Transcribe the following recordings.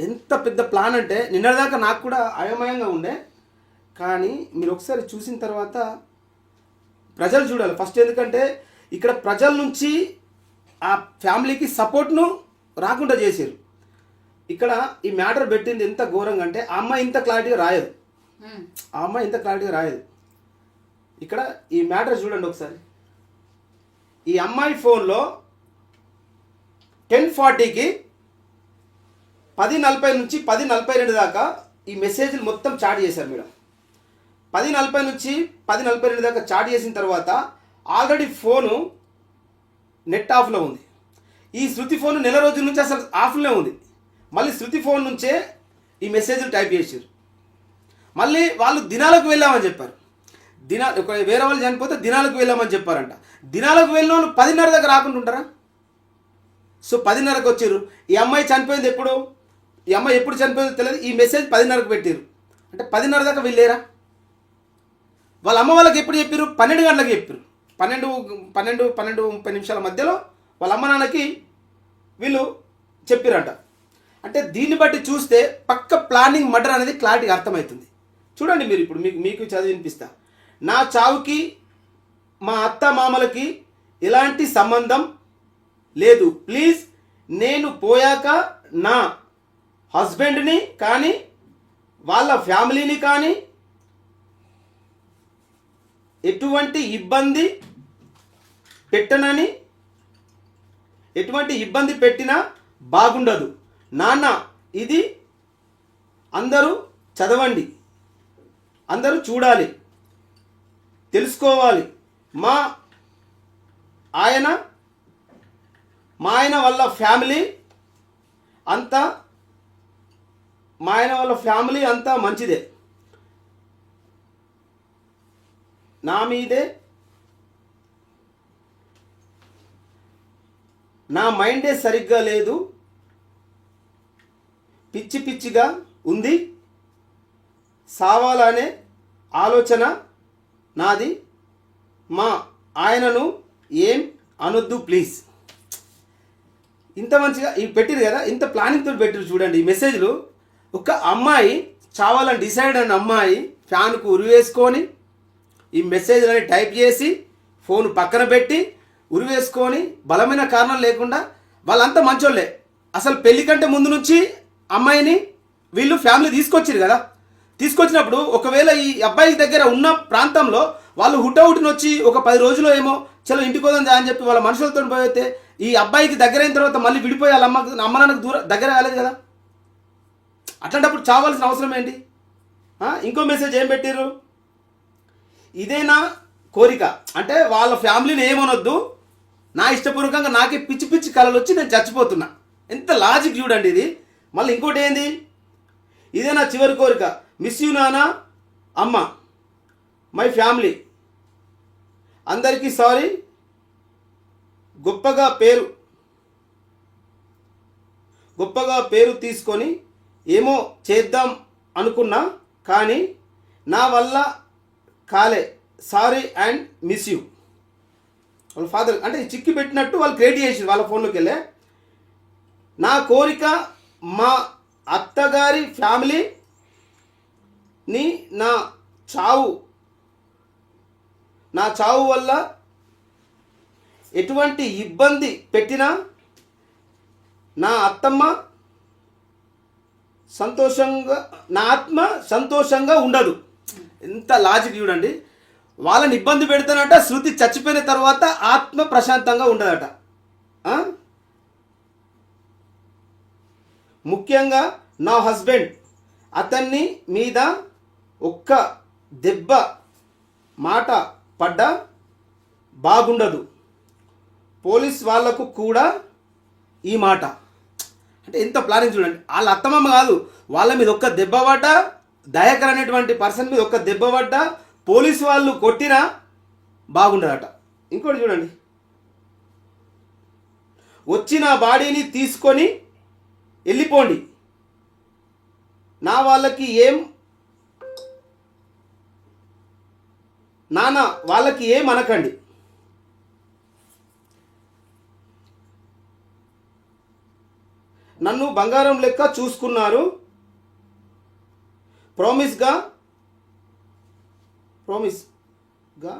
ఎంత పెద్ద ప్లాన్ అంటే నిన్నటిదాకా నాకు కూడా అయోమయంగా ఉండే. కానీ మీరు ఒకసారి చూసిన తర్వాత ప్రజలు చూడాలి. ఫస్ట్ ఎందుకంటే ఇక్కడ ప్రజల నుంచి ఆ ఫ్యామిలీకి సపోర్ట్ను రాకుండా చేశారు. ఇక్కడ ఈ మ్యాటర్ పెట్టింది ఎంత ఘోరంగా అంటే ఆ అమ్మాయి ఇంత క్లారిటీగా రాయదు. ఆ అమ్మాయి ఇంత క్లారిటీగా రాయదు. ఇక్కడ ఈ మ్యాటర్ చూడండి ఒకసారి. ఈ అమ్మాయి ఫోన్లో టెన్ ఫార్టీకి పది నలభై నుంచి పది నలభై రెండు దాకా ఈ మెసేజ్లు మొత్తం చాట్ చేశారు మేడం. పది నలభై నుంచి పది నలభై రెండు దాకా చాట్ చేసిన తర్వాత ఆల్రెడీ ఫోను నెట్ ఆఫ్లో ఉంది. ఈ శృతి ఫోన్ నెల రోజుల నుంచి అసలు ఆఫ్లో ఉంది. మళ్ళీ శృతి ఫోన్ నుంచే ఈ మెసేజ్లు టైప్ చేశారు. మళ్ళీ వాళ్ళు దినాలకు వెళ్ళామని చెప్పారు. దినా ఒక వేరే వాళ్ళు చనిపోతే దినాలకు వెళ్ళామని చెప్పారంట. దినాలకు వెళ్ళిన వాళ్ళు పదిన్నర దగ్గర రాకుండా ఉంటారా సో పదిన్నరకు వచ్చారు. ఈ అమ్మాయి చనిపోయింది ఎప్పుడు? ఈ అమ్మాయి ఎప్పుడు చనిపోయిందో తెలియదు. ఈ మెసేజ్ పదిన్నరకు పెట్టారు అంటే పదిన్నర దాకా వెళ్ళారా వాళ్ళ అమ్మ వాళ్ళకి ఎప్పుడు చెప్పారు పన్నెండు గంటలకు చెప్పారు పన్నెండు పన్నెండు పన్నెండు ముప్పై నిమిషాల మధ్యలో వాళ్ళ అమ్మ నాన్నకి వీళ్ళు చెప్పారంట. అంటే దీన్ని బట్టి చూస్తే పక్క ప్లానింగ్ మర్డర్ అనేది క్లారిటీగా అర్థమవుతుంది. చూడండి మీరు ఇప్పుడు మీకు మీకు చదివి వినిపిస్తా. నా చావుకి మా అత్త మామలకి ఎలాంటి సంబంధం లేదు. ప్లీజ్ నేను పోయాక నా హస్బెండ్ని కానీ వాళ్ళ ఫ్యామిలీని కానీ ఎటువంటి ఇబ్బంది పెట్టనని ఎటువంటి ఇబ్బంది పెట్టినా బాగుండదు. నాన్న ఇది అందరూ చదవండి. అందరూ చూడాలి. తెలుసుకోవాలి. మా ఆయన మా ఆయన వాళ్ళ ఫ్యామిలీ అంతా మా ఆయన వాళ్ళ ఫ్యామిలీ అంతా మంచిదే. నా మీదే నా మైండే సరిగ్గా లేదు పిచ్చి పిచ్చిగా ఉంది సావాలనే ఆలోచన నాది. మా ఆయనను ఏం అనొద్దు ప్లీజ్. ఇంత మంచిగా ఇవి పెట్టిరు కదా ఇంత ప్లానింగ్తో పెట్టిరు చూడండి ఈ మెసేజ్లు ఒక అమ్మాయి చావాలని డిసైడ్ అయిన అమ్మాయి ఫ్యాన్కు ఉరివేసుకొని ఈ మెసేజ్లని టైప్ చేసి ఫోన్ పక్కన పెట్టి ఉరివేసుకొని బలమైన కారణం లేకుండా వాళ్ళంతా మంచోళ్ళే. అసలు పెళ్ళి కంటే ముందు నుంచి అమ్మాయిని వీళ్ళు ఫ్యామిలీ తీసుకొచ్చారు కదా. తీసుకొచ్చినప్పుడు ఒకవేళ ఈ అబ్బాయి దగ్గర ఉన్న ప్రాంతంలో వాళ్ళు హుటౌట్ని వచ్చి ఒక పది రోజులు ఏమో చలో ఇంటికి పోదాం అని చెప్పి వాళ్ళ మనుషులతో పోయితే ఈ అబ్బాయికి దగ్గరైన తర్వాత మళ్ళీ విడిపోయి వాళ్ళ అమ్మ అమ్మ నాన్నకు దూరం దగ్గర కాలేదు కదా. అట్లాంటప్పుడు చావాల్సిన అవసరం ఏంటి? ఇంకో మెసేజ్ ఏం పెట్టిర్రు? ఇదేనా కోరిక? అంటే వాళ్ళ ఫ్యామిలీని ఏమనొద్దు? నా ఇష్టపూర్వకంగా నాకే పిచ్చి పిచ్చి కళలు వచ్చి నేను చచ్చిపోతున్నా. ఎంత లాజిక్ చూడండి ఇది. మళ్ళీ ఇంకోటి ఏంది? ఇదే నా చివరి కోరిక? మిస్ యూ నానా? అమ్మ. మై ఫ్యామిలీ అందరికీ సారీ గొప్పగా పేరు. గొప్పగా పేరు తీసుకొని ఏమో చేద్దాం అనుకున్నా కానీ నా వల్ల కాలే. సారీ అండ్ మిస్ యూ వాళ్ళ ఫాదర్ అంటే చిక్కి పెట్టినట్టు వాళ్ళు క్రియేట్ చేసి వాళ్ళ ఫోన్లోకి వెళ్ళే నా కోరిక మా అత్తగారి ఫ్యామిలీని నా చావు నా చావు వల్ల ఎటువంటి ఇబ్బంది పెట్టినా నా అత్తమ్మ సంతోషంగా నా ఆత్మ సంతోషంగా ఉండదు. ఎంత లాజిక్ చూడండి. వాళ్ళని ఇబ్బంది పెడతానట శృతి చచ్చిపోయిన తర్వాత ఆత్మ ప్రశాంతంగా ఉండదట. ముఖ్యంగా నా హస్బెండ్ అతన్ని మీద ఒక్క దెబ్బ మాట పడ్డా బాగుండదు. పోలీస్ వాళ్ళకు కూడా ఈ మాట. అంటే ఎంత ప్లానింగ్ చూడండి. వాళ్ళ అత్తమమ్మ కాదు వాళ్ళ మీద ఒక్క దెబ్బ పడ్డ దయాకర్ అనేటువంటి పర్సన్ మీద ఒక్క దెబ్బ పడ్డ పోలీస్ వాళ్ళు కొట్టినా బాగుండదట. ఇంకోటి చూడండి. వచ్చిన బాడీని తీసుకొని వెళ్ళిపోండి. నా వాళ్ళకి ఏం నాన్న వాళ్ళకి ఏం అనకండి. నన్ను బంగారం లెక్క చూసుకున్నారు. ప్రామిస్గా ప్రామిస్గా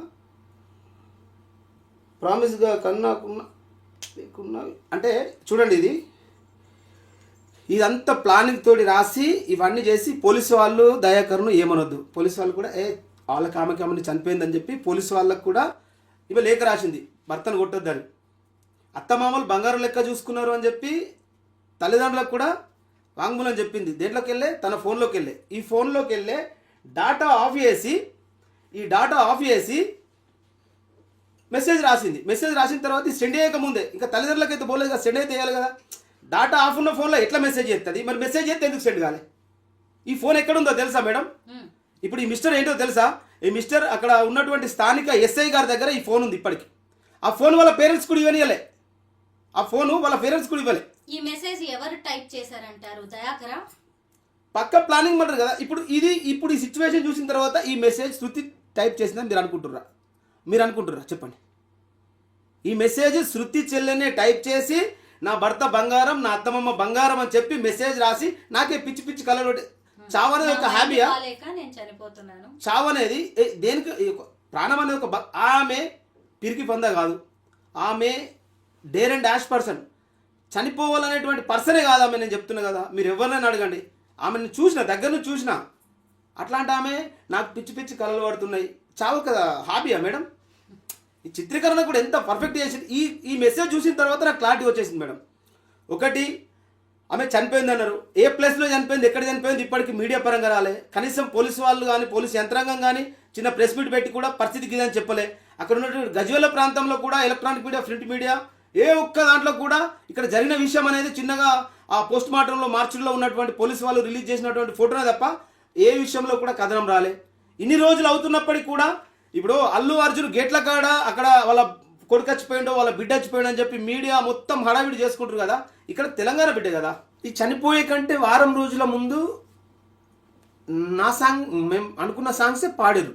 ప్రామిస్గా కన్నాకున్నా లేకున్నా అంటే చూడండి ఇది. ఇదంతా ప్లానింగ్ తోటి రాసి ఇవన్నీ చేసి పోలీసు వాళ్ళు దయాకర్ను ఏమనొద్దు. పోలీసు వాళ్ళు కూడా ఏ వాళ్ళ కామకామని చనిపోయిందని చెప్పి పోలీసు వాళ్ళకు కూడా ఇవి లేఖ రాసింది. భర్తను కొట్టొద్దని. అత్తమామలు బంగారం లెక్క చూసుకున్నారు అని చెప్పి తల్లిదండ్రులకు కూడా వాంగ్మూలం చెప్పింది. దేంట్లోకి వెళ్ళే తన ఫోన్లోకి వెళ్ళే ఈ ఫోన్లోకి వెళ్ళే డాటా ఆఫ్ చేసి ఈ డాటా ఆఫ్ చేసి మెసేజ్ రాసింది. మెసేజ్ రాసిన తర్వాత సెండ్ చేయక ముందే ఇంకా తల్లిదండ్రులకు అయితే పోలేదు కదా సెండ్ అయితే వేయాలి కదా. డాటా ఆఫ్ ఉన్న ఫోన్లో ఎట్లా మెసేజ్ చేస్తుంది మరి మెసేజ్ చేస్తే ఎందుకు సెండ్ కాలే? ఈ ఫోన్ ఎక్కడుందో తెలుసా మేడం. ఇప్పుడు ఈ మిస్టర్ ఏంటో తెలుసా? ఈ మిస్టర్ అక్కడ ఉన్నటువంటి స్థానిక ఎస్ఐ గారి దగ్గర ఈ ఫోన్ ఉంది ఇప్పటికి. ఆ ఫోన్ వాళ్ళ పేరెంట్స్ కూడా ఇవ్వనియలే ఆ ఫోను వాళ్ళ పేరెంట్స్ కూడా ఇవ్వలే. ఈ మెసేజ్ ఎవరు టైప్ చేశారంటారు? దయాకరా? పక్క ప్లానింగ్ అంటారు కదా. ఇప్పుడు ఇది ఇప్పుడు ఈ సిచ్యువేషన్ చూసిన తర్వాత ఈ మెసేజ్ శృతి టైప్ చేసిందని మీరు అనుకుంటుర్రా? మీరు అనుకుంటుర్రా? చెప్పండి. ఈ మెసేజ్ శృతి చెల్లెనే టైప్ చేసి నా భర్త బంగారం నా అత్తమ్మ బంగారం అని చెప్పి మెసేజ్ రాసి నాకే పిచ్చి పిచ్చి కలర్ చావు అనేది ఒక హ్యాబియా చావు అనేది దేనికి ప్రాణం అనేది ఒక ఆమె పిరికి పొంద కాదు. ఆమె డేర్ అండ్ డాష్ పర్సన్. చనిపోవాలనేటువంటి పర్సనే కాదు ఆమె నేను చెప్తున్నా కదా. మీరు ఎవరినైనా అడగండి. ఆమెను చూసిన దగ్గర నుంచి చూసిన. అట్లాంటి ఆమె నాకు పిచ్చి పిచ్చి కలలు పడుతున్నాయి. చావు కదా హాబీయా మేడం? ఈ చిత్రీకరణ కూడా ఎంత పర్ఫెక్ట్ చేసింది. ఈ ఈ మెసేజ్ చూసిన తర్వాత నాకు క్లారిటీ వచ్చేసింది మేడం. ఒకటి ఆమె చనిపోయింది అన్నారు. ఏ ప్లేస్లో చనిపోయింది ఎక్కడ చనిపోయింది ఇప్పటికి మీడియా పరంగా రాలే. కనీసం పోలీసు వాళ్ళు కానీ పోలీసు యంత్రాంగం కానీ చిన్న ప్రెస్ మీట్ పెట్టి కూడా పరిస్థితికి గిదని చెప్పలే. అక్కడ ఉన్నటువంటి గజ్వేల ప్రాంతంలో కూడా ఎలక్ట్రానిక్ మీడియా ప్రింట్ మీడియా ఏ ఒక్క దాంట్లో కూడా ఇక్కడ జరిగిన విషయం అనేది చిన్నగా ఆ పోస్ట్ మార్టంలో మార్చిలో ఉన్నటువంటి పోలీసు వాళ్ళు రిలీజ్ చేసినటువంటి ఫోటోనే తప్ప ఏ విషయంలో కూడా కథనం రాలే. ఇన్ని రోజులు అవుతున్నప్పటికీ కూడా ఇప్పుడు అల్లు అర్జున్ గేట్ల కాడ అక్కడ వాళ్ళ కొడుకు చచ్చిపోయిండో వాళ్ళ బిడ్డ చచ్చిపోయిండో అని చెప్పి మీడియా మొత్తం హడావిడి చేసుకుంటారు కదా ఇక్కడ తెలంగాణ బిడ్డ కదా. ఈ చనిపోయే కంటే వారం రోజుల ముందు నా సాంగ్ మేము అనుకున్న సాంగ్సే పాడారు.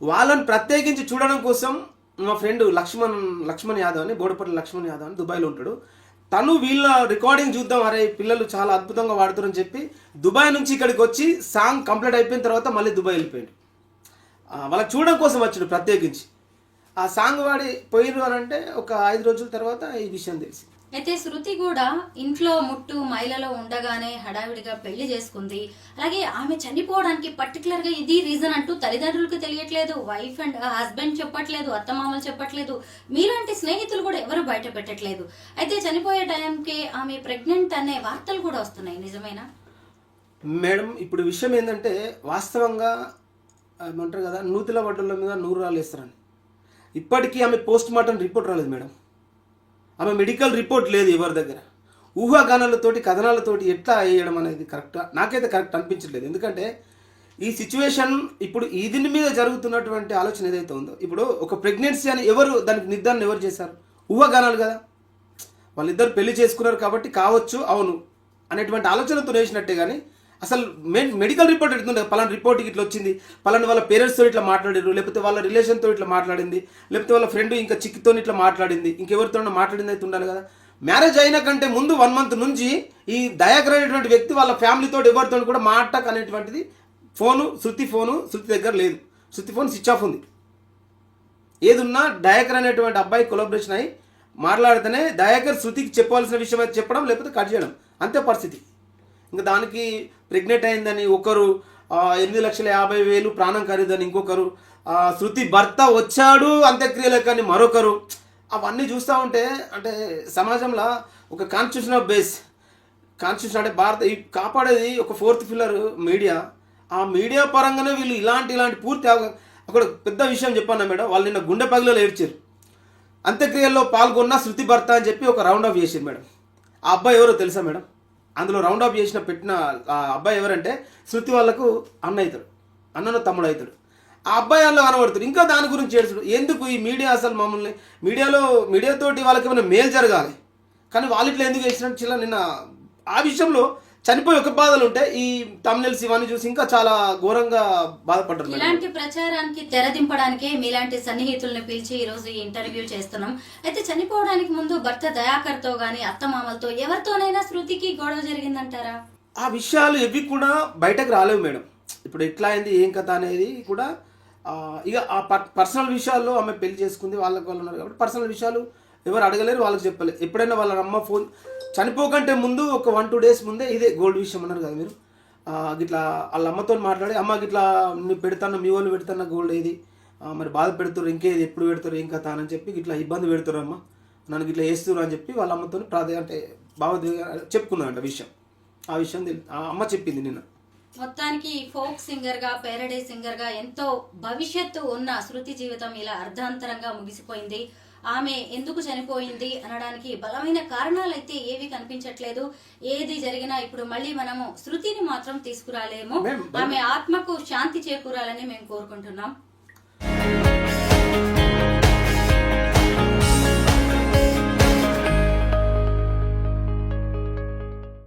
వాళ్ళని ప్రత్యేకించి చూడడం కోసం మా ఫ్రెండ్ లక్ష్మణ్ లక్ష్మణ్ యాదవ్ అని బోడపల్లి లక్ష్మణ్ యాదవ్ అని దుబాయ్లో ఉంటాడు. తను వీళ్ళ రికార్డింగ్ చూద్దాం అరే పిల్లలు చాలా అద్భుతంగా వాడుతారని చెప్పి దుబాయ్ నుంచి ఇక్కడికి వచ్చి సాంగ్ కంప్లీట్ అయిపోయిన తర్వాత మళ్ళీ దుబాయ్ వెళ్ళిపోయాడు. వాళ్ళ వాళ్ళకి చూడడం కోసం వచ్చాడు ప్రత్యేకించి. ఆ సాంగ్ వాడి పోయిరు అని అంటే ఒక ఐదు రోజుల తర్వాత ఈ విషయం తెలిసి అయితే శృతి కూడా ఇంట్లో ముట్టు మైలలో ఉండగానే హడావిడిగా పెళ్ళి చేసుకుంది. అలాగే ఆమె చనిపోవడానికి పర్టికులర్గా ఇది రీజన్ అంటూ తల్లిదండ్రులకు తెలియట్లేదు. వైఫ్ అండ్ హస్బెండ్ చెప్పట్లేదు. అత్తమామలు చెప్పట్లేదు. మీలాంటి స్నేహితులు కూడా ఎవరు బయట పెట్టట్లేదు. అయితే చనిపోయే టైంకి ఆమె ప్రెగ్నెంట్ అనే వార్తలు కూడా వస్తున్నాయి. నిజమేనా? మేడం ఇప్పుడు విషయం ఏంటంటే వాస్తవంగా ఏమంటారు కదా నూతుల వడ్డల మీద నూరు రాళ్ళు వేస్తారని. ఇప్పటికీ ఆమె పోస్ట్ మార్టం రిపోర్ట్ రాలేదు మేడం. ఆమె మెడికల్ రిపోర్ట్ లేదు ఎవరి దగ్గర. ఊహాగానాలతోటి కథనాలతోటి ఎట్లా వేయడం అనేది కరెక్ట్ నాకైతే కరెక్ట్ అనిపించట్లేదు. ఎందుకంటే ఈ సిచ్యువేషన్ ఇప్పుడు ఈ దీని మీద జరుగుతున్నటువంటి ఆలోచన ఏదైతే ఉందో ఇప్పుడు ఒక ప్రెగ్నెన్సీ అని ఎవరు దానికి నిర్ధారణ ఎవరు చేశారు? ఊహాగానాలు కదా. వాళ్ళిద్దరు పెళ్ళి చేసుకున్నారు కాబట్టి కావచ్చు అవును అనేటువంటి ఆలోచనతో వేసినట్టే కానీ అసలు మెడికల్ రిపోర్ట్ ఎడుతుండే పలానా రిపోర్ట్ ఇట్లా వచ్చింది పలానా వాళ్ళ పేరెంట్స్తో ఇట్లా మాట్లాడారు లేకపోతే వాళ్ళ రిలేషన్తో ఇట్లా మాట్లాడింది లేకపోతే వాళ్ళ ఫ్రెండ్ ఇంకా చిక్కితో ఇట్లా మాట్లాడింది ఇంకెవరితో మాట్లాడింది అయితే ఉండాలి కదా. మ్యారేజ్ అయిన కంటే ముందు వన్ మంత్ నుంచి ఈ దయాకర్ అనేటువంటి వ్యక్తి వాళ్ళ ఫ్యామిలీతో ఎవరితో కూడా మాటక్ అనేటువంటిది ఫోను శృతి ఫోను శృతి దగ్గర లేదు. శృతి ఫోన్ స్విచ్ ఆఫ్ ఉంది. ఏదున్నా డయాకర్ అనేటువంటి అబ్బాయి కొలాబరేషన్ అయి మాట్లాడితేనే దయాకర్ శృతికి చెప్పవలసిన విషయం అయితే చెప్పడం లేకపోతే కట్ చేయడం. అంతే పరిస్థితి. ఇంకా దానికి ప్రెగ్నెంట్ అయిందని ఒకరు ఎనిమిది లక్షల యాభై వేలు ప్రాణం ఖరీదని ఇంకొకరు శృతి భర్త వచ్చాడు అంత్యక్రియలకు కానీ మరొకరు. అవన్నీ చూస్తూ ఉంటే అంటే సమాజంలో ఒక కాన్స్టిట్యూషన్ ఆఫ్ బేస్ కాన్స్టిట్యూషన్ అంటే భారత ఈ కాపాడేది ఒక ఫోర్త్ పిల్లర్ మీడియా ఆ మీడియా పరంగానే వీళ్ళు ఇలాంటి ఇలాంటి పూర్తి అక్కడ పెద్ద విషయం చెప్పాను మేడం వాళ్ళు నిన్న గుండె పగిలో ఏడ్చారు. అంత్యక్రియల్లో పాల్గొన్న శృతి భర్త అని చెప్పి ఒక రౌండ్ ఆఫ్ చేసారు మేడం. ఆ అబ్బాయి ఎవరో తెలుసా మేడం? అందులో రౌండ్ అప్ చేసిన పెట్టిన ఆ అబ్బాయి ఎవరంటే శృతి వాళ్ళకు అన్న అవుతాడు అన్నను తమ్ముడు అవుతాడు. ఆ అబ్బాయి వాళ్ళు కనబడతాడు ఇంకా దాని గురించి ఏడుచుడు ఎందుకు ఈ మీడియా అసలు మమ్మల్ని మీడియాలో మీడియాతోటి వాళ్ళకి ఏమైనా మేలు జరగాలి? కానీ వాళ్ళు ఇట్లా ఎందుకు చేసినట్టు చిల్ల నిన్న ఆ విషయంలో చనిపోయి ఒక బాధలు ఉంటాయి ఈ తమిళస్ ఇవన్నీ చూసి ఇంకా చాలా ఘోరంగా బాధపడ్డారు. ఇలాంటి ప్రచారానికి తెరదింపడానికే మీలాంటి సన్నిహితుల్ని పిలిచి ఈ రోజు ఈ ఇంటర్వ్యూ చేస్తున్నాం. అయితే చనిపోవడానికి ముందు భర్త దయాకర్తో గాని అత్తమామలతో ఎవరితోనైనా శృతికి గొడవ జరిగిందంటారా? ఆ విషయాలు ఎవి కూడా బయటకు రాలేవు మేడం. ఇప్పుడు ఎట్లా అయింది ఏం కథ అనేది కూడా ఇక ఆ పర్సనల్ విషయాల్లో ఆమె పెళ్ళి చేసుకుంది వాళ్ళకి వాళ్ళు ఉన్నారు కాబట్టి పర్సనల్ విషయాలు ఎవరు అడగలేరు వాళ్ళకి చెప్పలేదు ఎప్పుడైనా వాళ్ళ అమ్మ ఫోన్ చనిపోకంటే ముందు ఒక వన్ టూ డేస్ ముందే ఇదే గోల్డ్ విషయం అన్నారు కదా మీరు? గిట్లా వాళ్ళ అమ్మతో మాట్లాడి అమ్మ గిట్లా నువ్వు పెడతాను మీ వాళ్ళు పెడతాను గోల్డ్ ఏది? మరి బాధ పెడుతారు ఇంకేది? ఎప్పుడు పెడతారు ఏం కథ? అని చెప్పి ఇట్లా ఇబ్బంది పెడతారు అమ్మ. నన్ను ఇట్లా వేస్తున్నారు అని చెప్పి వాళ్ళ అమ్మతో ప్రాధాన్యత అంటే భావోద్వేగ చెప్పుకున్నారంట విషయం. ఆ విషయం ఆ అమ్మ చెప్పింది నిన్న. మొత్తానికి ఫోక్ సింగర్గా పేరడే సింగర్గా ఎంతో భవిష్యత్తు ఉన్న శృతి జీవితం ఇలా అర్ధాంతరంగా ముగిసిపోయింది. ఆమె ఎందుకు చనిపోయింది అనడానికి బలమైన కారణాలు అయితే ఏవి కనిపించట్లేదు. ఏది జరిగినా ఇప్పుడు మళ్ళీ మనము శృతిని మాత్రం తీసుకురాలేము. ఆమె ఆత్మకు శాంతి చేకూరాలని మేము కోరుకుంటున్నాం.